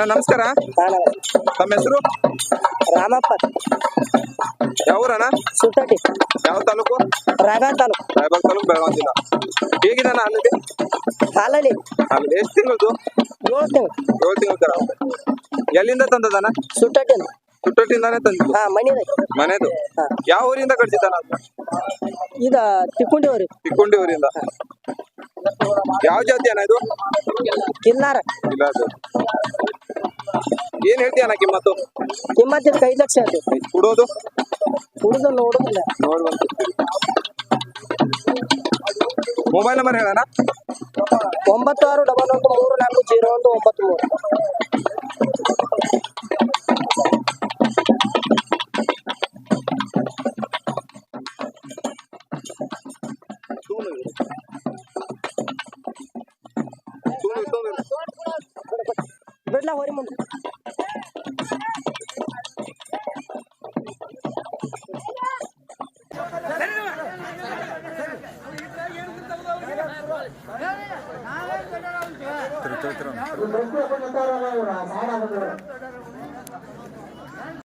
ಅಣ್ಣ ನಮಸ್ಕಾರ. ತಮ್ಮ ಹೆಸರು? ರಾಮಪ್ಪ. ಯಾವೂರಣ್ಣ? ಸುತ್ತಟಿ ಯಾವ ತಾಲೂಕು? ರಾಯಬಾಗ ತಾಲೂಕು. ರಾಯಬಾಗ್ ತಾಲೂಕು ಬೆಳಗಾವಿ ಜಿಲ್ಲಾ. ಹೇಗಿದೆ ಅಣ್ಣ ಅಲ್ಲಿದೆ ಹಾಲಲ್ಲಿ ಅಲ್ಲಿ ಎಷ್ಟು ತಿಂಗಳದು? ಏಳು ತಿಂಗಳು. ಏಳು ತಿಂಗಳ ತರ ಎಲ್ಲಿಂದ ತಂದದಣ್ಣ ಸುತ್ತಟಿ ಸುಟ್ಟಟ್ಟಿಂದಾನೇ ತಂದಿದ್ದು. ಹಾ ಮನೆ ಮನೆದು. ಯಾವ ಊರಿಂದ ಕಟ್ಸಿದ್ದಾನ ಇದ ತಿಕ್ಕುಂಡಿ ಊರಿ ತಿಕ್ಕೊಂಡಿ ಊರಿಂದ ಯಾವ ಜಾತಿ ಅಣ್ಣ ಇದು? ಕಿನ್ನಾರ ಇಲ್ಲ ಏನ್ ಹೇಳ್ತೀಯ ಅಣ್ಣ ಕಿಮ್ಮತ್ತು? ಕಿಮ್ಮತ್ ಇದಕ್ಕೆ ಐದು ಲಕ್ಷ ಅದು ಕೊಡೋದು ಹುಡುಗ ನೋಡುದಿಲ್ಲ ನೋಡುವಂತ ಮೊಬೈಲ್ ನಂಬರ್ ಹೇಳಣ್ಣ ಒಂಬತ್ತು ಆರು ಡಬಲ್ ಒಂದು ಮೂರು ನಾಲ್ಕು ಜೀರೋ ಒಂದು ಒಂಬತ್ತು ಮೂರು. ಬಿಡ್ಲಾ ಹೊರಿ ಮುಂದೆ. திரு திரு